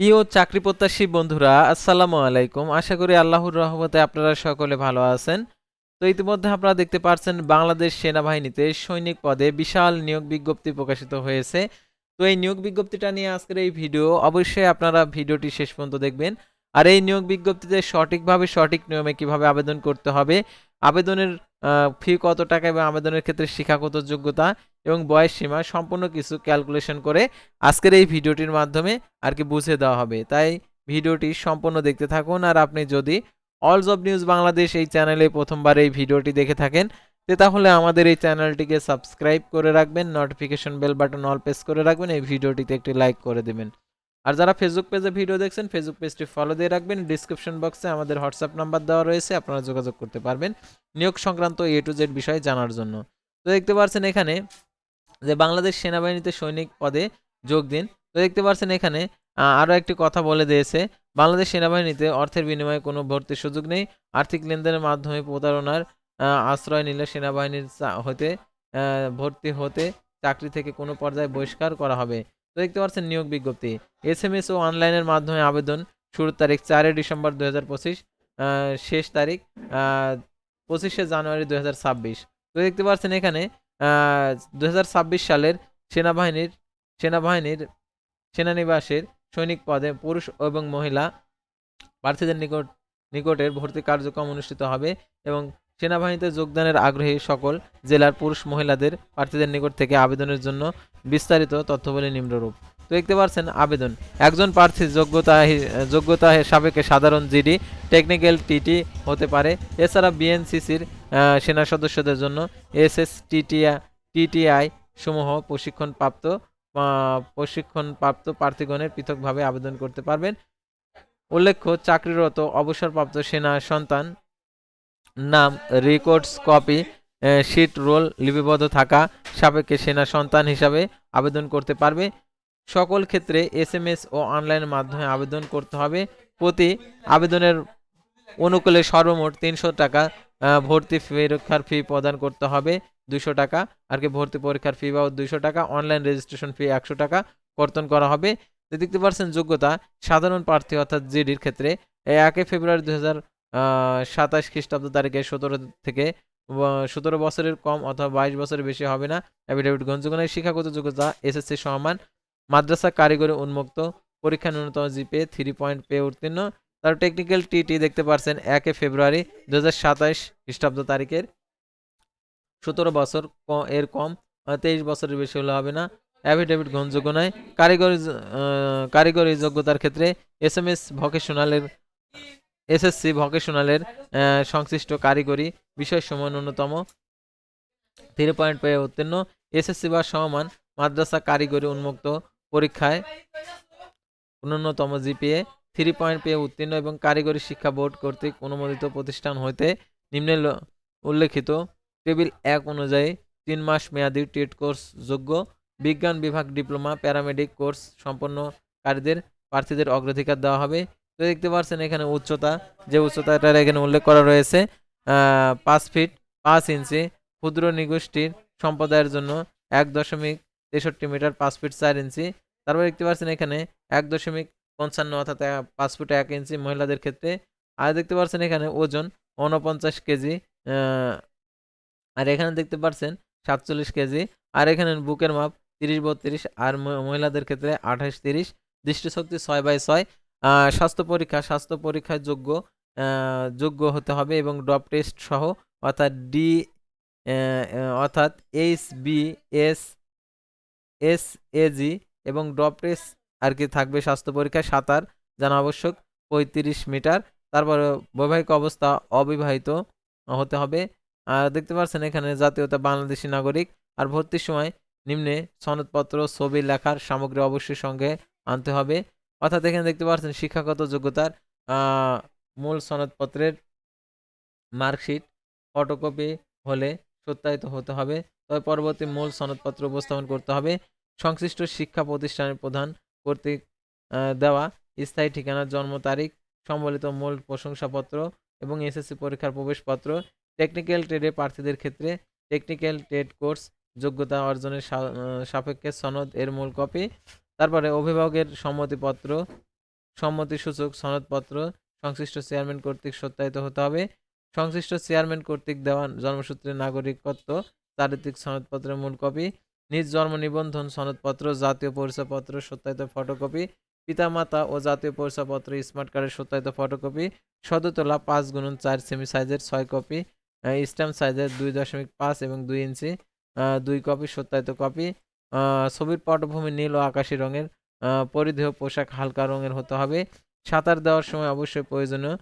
প্রিয় চাকরি প্রত্যাশী বন্ধুরা, আসসালামু আলাইকুম। আশা করি আল্লাহর রহমতে আপনারা সকলে ভালো আছেন। তো ইতিমধ্যে আপনারা দেখতে পাচ্ছেন বাংলাদেশ সেনাবাহিনীতে সৈনিক পদে বিশাল নিয়োগ বিজ্ঞপ্তি প্রকাশিত হয়েছে। তো এই নিয়োগ বিজ্ঞপ্তিটা নিয়ে আজকের এই ভিডিও অবশ্যই আপনারা ভিডিওটি শেষ পর্যন্ত দেখবেন। আর এই নিয়োগ বিজ্ঞপ্তিতে সঠিকভাবে সঠিক নিয়মে কীভাবে আবেদন করতে হবে, আবেদনের ফি কত টাকা এবং আবেদনের ক্ষেত্রে শিক্ষাগত যোগ্যতা এবং বয়স সীমা সম্পূর্ণ কিছু ক্যালকুলেশন করে আজকের এই ভিডিওটির মাধ্যমে আর কি বুঝে দেওয়া হবে। তাই ভিডিওটি সম্পূর্ণ দেখতে থাকুন আর আপনি যদি অল জব নিউজ বাংলাদেশ এই চ্যানেলে প্রথমবার এই ভিডিওটি দেখে থাকেন, তে তাহলে আমাদের এই চ্যানেলটিকে সাবস্ক্রাইব করে রাখবেন notification bell button all press করে রাখবেন, এই ভিডিওটিতে একটি লাইক করে দেবেন। আর যারা ফেসবুক পেজে ভিডিও দেখছেন ফেসবুক পেজটি ফলো দিয়ে রাখবেন। ডিসক্রিপশন বক্সে আমাদের হোয়াটসঅ্যাপ নাম্বার দেওয়া রয়েছে, আপনারা যোগাযোগ করতে পারবেন নিয়োগ সংক্রান্ত এ টু জেড বিষয় জানার জন্য। তো দেখতে পাচ্ছেন এখানে যে বাংলাদেশ সেনাবাহিনীতে সৈনিক পদে যোগ দিন। তো দেখতে পাচ্ছেন এখানে আরও একটি কথা বলে দিয়েছে, বাংলাদেশ সেনাবাহিনীতে অর্থের বিনিময়ে কোনো ভর্তির সুযোগ নেই। আর্থিক লেনদেনের মাধ্যমে প্রতারণার আশ্রয় নিলে সেনাবাহিনীর হতে ভর্তি হতে চাকরি থেকে কোনো পর্যায়ে বহিষ্কার করা হবে। তো দেখতে পাচ্ছেন নিয়োগ বিজ্ঞপ্তি। এস এম এস ও অনলাইনের মাধ্যমে আবেদন শুরুর তারিখ চারই ডিসেম্বর দু হাজার পঁচিশ শেষ তারিখ পঁচিশে জানুয়ারি দু হাজার ছাব্বিশ। তো দেখতে পাচ্ছেন এখানে দু হাজার ছাব্বিশ সালের সেনাবাহিনীর সেনাবাহিনীর সেনানিবাসের সৈনিক পদে পুরুষ এবং মহিলা প্রার্থীদের নিকট, নিকটের ভর্তি কার্যক্রম অনুষ্ঠিত হবে এবং সেনাবাহিনীতে যোগদানের আগ্রহী সকল জেলার পুরুষ মহিলাদের প্রার্থীদের নিকট থেকে আবেদনের জন্য বিস্তারিত তথ্যবলী নিম্নরূপ। তো দেখতে পাচ্ছেন, আবেদন। একজন প্রার্থীর যোগ্যতা যোগ্যতা সাপেক্ষে সাধারণ জিডি, টেকনিক্যাল টিটি হতে পারে। এছাড়া বিএনসিসির সেনা সদস্যদের জন্য এসএস টিটিআই টিটিআই সমূহ প্রশিক্ষণপ্রাপ্ত প্রশিক্ষণপ্রাপ্ত প্রার্থীগণের পৃথকভাবে আবেদন করতে পারবেন। উল্লেখ্য, চাকরিরত অবসরপ্রাপ্ত সেনা সন্তান নাম রেকর্ডস কপি শিট রোল লিপিবদ্ধ থাকা, সাপেক্ষে সেনা সন্তান হিসাবে আবেদন করতে পারবে। সকল ক্ষেত্রে এসএমএস ও অনলাইনের মাধ্যমে আবেদন করতে হবে। প্রতি আবেদনের অনুকূলে সর্বমোট তিনশো টাকা ভর্তি পরীক্ষার ফি প্রদান করতে হবে দুশো টাকা। আর কি, ভর্তি পরীক্ষার ফি বা দুইশো টাকা অনলাইন রেজিস্ট্রেশন ফি একশো টাকা কর্তন করা হবে। দেখতে পাচ্ছেন যোগ্যতা, সাধারণ প্রার্থী অর্থাৎ জিডির ক্ষেত্রে একই ফেব্রুয়ারি দুই হাজার সাতাশ খ্রিস্টাব্দ তারিখে সতেরো থেকে সতেরো বছরের কম অথবা বাইশ বছরের বেশি হবে না। অ্যাফিডেভিট গঞ্জগণের শিক্ষাগত যোগ্যতা এসএসসি সমান, মাদ্রাসা কারিগরি উন্মুক্ত, পরীক্ষা ন্যূনতম জিপে থ্রি পয়েন্ট পেয়ে উত্তীর্ণ। তার টেকনিক্যাল টিটি দেখতে পারছেন, একে ফেব্রুয়ারি দু হাজার সাতাশ খ্রিস্টাব্দ তারিখের। সতেরো বছর এর কম তেইশ বছরের বেশি হলে হবে না। অ্যাফিডেভিট গ্রহণযোগ্য নয় কারিগরি কারিগরি যোগ্যতার ক্ষেত্রে এস এম এস ভকেশনালের এসএসসি ভকেশনালের সংশ্লিষ্ট কারিগরি বিষয় বিষয়সমূহ ন্যূনতম থ্রি পয়েন্ট পেয়ে উত্তীর্ণ। এসএসসি বা সমমান মাদ্রাসা কারিগরি উন্মুক্ত পরীক্ষায় ন্যূনতম জিপিএ থ্রি পয়েন্ট পেয়ে উত্তীর্ণ এবং কারিগরি শিক্ষা বোর্ড কর্তৃক অনুমোদিত প্রতিষ্ঠান হইতে নিম্নে উল্লেখিত টেবিল এক অনুযায়ী তিন মাস মেয়াদি টেট কোর্স যোগ্য বিজ্ঞান বিভাগ ডিপ্লোমা প্যারামেডিক কোর্স সম্পন্নকারীদের প্রার্থীদের অগ্রাধিকার দেওয়া হবে। তো দেখতে পাচ্ছেন এখানে উচ্চতা, যে উচ্চতাটার এখানে উল্লেখ করা রয়েছে পাঁচ ফিট পাঁচ ইঞ্চি ক্ষুদ্র নিগোষ্ঠীর সম্প্রদায়ের জন্য এক দশমিক তেষট্টি মিটার পাঁচ ফিট চার ইঞ্চি। তারপর দেখতে পাচ্ছেন এখানে এক দশমিক পঞ্চান্ন অর্থাৎ পাঁচ ফুট এক ইঞ্চি মহিলাদের ক্ষেত্রে। আর দেখতে পাচ্ছেন এখানে ওজন উনপঞ্চাশ কেজি আর এখানে দেখতে পাচ্ছেন সাতচল্লিশ কেজি। আর এখানে বুকের মাপ তিরিশ বত্রিশ, আর মহিলাদের ক্ষেত্রে আঠাশ তিরিশ, দৃষ্টিশক্তি ছয় বাই ছয়। স্বাস্থ্য পরীক্ষা, স্বাস্থ্য পরীক্ষায় যোগ্য যোগ্য হতে হবে এবং ড্রপ টেস্ট সহ অর্থাৎ ডি অর্থাৎ H B S S AG এবং ড্রপ টেস্ট আর কি থাকবে স্বাস্থ্য পরীক্ষায়, সাঁতার জানা আবশ্যক, পঁয়ত্রিশ মিটার। তারপর বৈবাহিক অবস্থা অবিবাহিত হতে হবে। আর দেখতে পাচ্ছেন এখানে জাতীয়তা বাংলাদেশি নাগরিক। আর ভর্তির সময় নিম্নে সনদপত্র, ছবি, লেখার সামগ্রী অবশ্যই সঙ্গে আনতে হবে। অর্থাৎ এখানে দেখতে পাচ্ছেন শিক্ষাগত যোগ্যতার মূল সনদপত্রের মার্কশিট, ফটোকপি হলে সত্যায়িত হতে হবে। তবে পরবর্তী মূল সনদপত্র উপস্থাপন করতে হবে। সংশ্লিষ্ট শিক্ষা প্রতিষ্ঠানের প্রধান কর্তৃক দেওয়া স্থায়ী ঠিকানা জন্ম তারিখ, সম্বলিত মূল প্রশংসাপত্র এবং এসএসসি পরীক্ষার প্রবেশপত্র টেকনিক্যাল ট্রেডে প্রার্থীদের ক্ষেত্রে টেকনিক্যাল ট্রেড কোর্স যোগ্যতা অর্জনের সাপেক্ষে সনদ এর মূল কপি তারপরে অভিভাবকের সম্মতিপত্র, সম্মতিসূচক সনদপত্র, সংশ্লিষ্ট চেয়ারম্যান কর্তৃক সত্যায়িত হতে হবে। সংশ্লিষ্ট চেয়ারম্যান কর্তৃক দেওয়া জন্মসূত্রে নাগরিকত্ব, চারিত্রিক সনদপত্রের মূল কপি, নিজ জন্ম নিবন্ধন সনদপত্র, জাতীয় পরিচয়পত্র, সত্যায়িত ফটোকপি, পিতামাতা ও জাতীয় পরিচয়পত্র, স্মার্ট কার্ডের সত্যায়িত ফটোকপি, সদতলা পাঁচ গুণন চার সেমি সাইজের ছয় কপি স্ট্যাম্প সাইজের দুই দশমিক পাঁচ এবং দুই ইঞ্চি দুই কপি সত্যায়িত কপি ছবির পটভূমি নীল ও আকাশি রঙের। পরিধেয় পোশাক হালকা রঙের হতে হবে। সাঁতার দেওয়ার সময় অবশ্যই প্রয়োজনীয়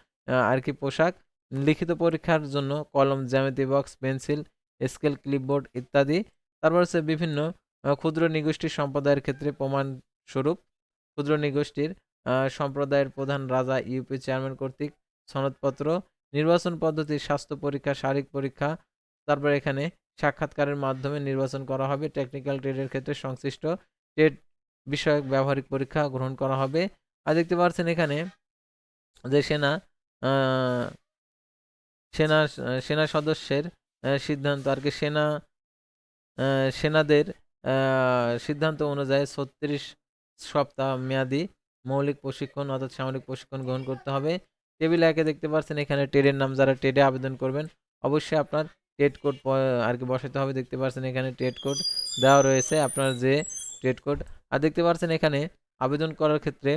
আর কি পোশাক। লিখিত পরীক্ষার জন্য কলম, জ্যামিতি বক্স, পেন্সিল, স্কেল, ক্লিপবোর্ড ইত্যাদি। তারপর হচ্ছে বিভিন্ন ক্ষুদ্র নিগোষ্ঠী সম্প্রদায়ের ক্ষেত্রে প্রমাণ স্বরূপ ক্ষুদ্র নিগোষ্ঠীর সম্প্রদায়ের প্রধান রাজা, ইউপি চেয়ারম্যান কর্তৃক সনদপত্র, নির্বাচন পদ্ধতি, স্বাস্থ্য পরীক্ষা, শারীরিক পরীক্ষা। তারপর এখানে সাক্ষাৎকারের মাধ্যমে নির্বাচন করা হবে। টেকনিক্যাল ট্রেডের ক্ষেত্রে সংশ্লিষ্ট ট্রেড বিষয়ক ব্যবহারিক পরীক্ষা গ্রহণ করা হবে। আর দেখতে পাচ্ছেন এখানে যে সেনা সেনা সেনা সদস্যের সিদ্ধান্ত আর কি সেনা সেনাদের সিদ্ধান্ত অনুযায়ী ছত্রিশ সপ্তাহ মেয়াদি মৌলিক প্রশিক্ষণ অর্থাৎ সামরিক প্রশিক্ষণ গ্রহণ করতে হবে। টেবিল একে দেখতে পাচ্ছেন এখানে ট্রেডের নাম যারা ট্রেডে আবেদন করবেন, অবশ্যই আপনার টেট কোড আর কি বসাতে হবে। দেখতে পাচ্ছেন এখানে ট্রেড কোড দেওয়া রয়েছে আপনার যে ট্রেড কোড। আর দেখতে পাচ্ছেন এখানে আবেদন করার ক্ষেত্রে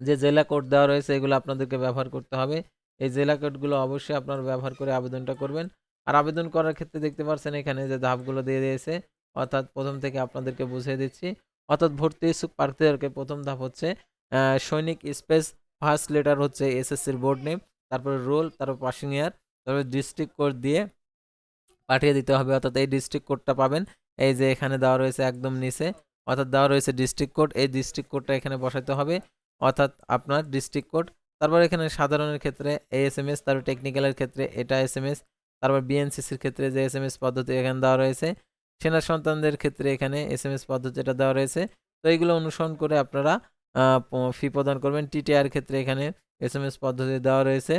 যে জেলা কোড দেওয়া রয়েছে, এগুলো আপনাদেরকে ব্যবহার করতে হবে। এই জেলা কোডগুলো অবশ্যই আপনারা ব্যবহার করে আবেদনটা করবেন। আর আবেদন করার ক্ষেত্রে দেখতে পাচ্ছেন এখানে যে ধাপগুলো দিয়ে দিয়েছে, অর্থাৎ প্রথম থেকে আপনাদেরকে বুঝিয়ে দিচ্ছি। অর্থাৎ ভর্তি ইচ্ছুক প্রার্থীদেরকে প্রথম ধাপ হচ্ছে সৈনিক স্পেস, ফার্স্ট লেটার হচ্ছে এসএসসির বোর্ড নেম, তারপরে রোল, তারপর পাসিং ইয়ার, তারপরে ডিস্ট্রিক্ট কোড দিয়ে পাঠিয়ে দিতে হবে। অর্থাৎ এই ডিস্ট্রিক্ট কোডটা পাবেন। এই যে এখানে দেওয়া রয়েছে একদম নিচে। অর্থাৎ দেওয়া রয়েছে ডিস্ট্রিক্ট কোড এই ডিস্ট্রিক্ট কোডটা এখানে বসাতে হবে। অর্থাৎ আপনার ডিস্ট্রিক্ট কোড তারপর এখানে সাধারণের ক্ষেত্রে এই এস এম এস তারপর টেকনিক্যালের ক্ষেত্রে এটা এস এম এস তারপর বিএনসিসির ক্ষেত্রে যে এস এম এস পদ্ধতি এখানে দেওয়া রয়েছে। সেনা সন্তানদের ক্ষেত্রে এখানে এস এম এস পদ্ধতিটা দেওয়া রয়েছে। তো এইগুলো অনুসরণ করে আপনারা ফি প্রদান করবেন। টিটিআর ক্ষেত্রে এখানে এস এম এস পদ্ধতি দেওয়া রয়েছে।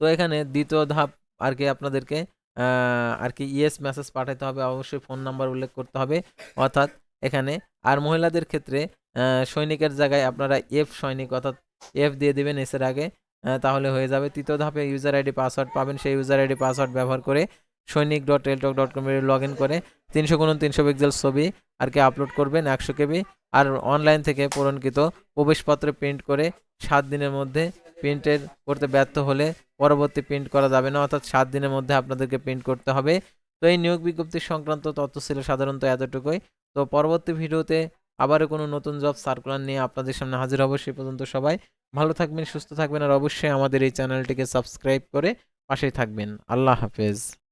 তো এখানে দ্বিতীয় ধাপ আর কি আপনাদেরকে আর কি ইএস মেসেজ পাঠাতে হবে, অবশ্যই ফোন নাম্বার উল্লেখ করতে হবে। অর্থাৎ এখানে, আর মহিলাদের ক্ষেত্রে সৈনিকের জায়গায় আপনারা এফ সৈনিক অর্থাৎ এফ দিয়ে দেবেন এসের আগে তাহলে হয়ে যাবে। তৃতীয় ধাপে ইউজার আইডি পাসওয়ার্ড পাবেন। সেই ইউজার আইডি পাসওয়ার্ড ব্যবহার করে Sainik dot Teletalk dot com log in করে তিনশো গুণ তিনশো পিক্সেল ছবি আর কি আপলোড করবেন একশো কেবি। আর অনলাইন থেকে পূরণকৃত প্রবেশপত্র প্রিন্ট করে সাত দিনের মধ্যে প্রিন্টের করতে ব্যর্থ হলে পরবর্তী প্রিন্ট করা যাবে না, অর্থাৎ সাত দিনের মধ্যে আপনাদেরকে প্রিন্ট করতে হবে। তো এই নিয়োগ বিজ্ঞপ্তি সংক্রান্ত তথ্য ছিল সাধারণত এতটুকুই। তো পরবর্তী ভিডিওতে আবারও কোনো নতুন জব সার্কুলার নিয়ে আপনাদের সামনে হাজির হব সে পর্যন্ত সবাই ভালো থাকবেন, সুস্থ থাকবেন আর অবশ্যই আমাদের এই চ্যানেলটিকে সাবস্ক্রাইব করে পাশেই থাকবেন। আল্লাহ হাফেজ।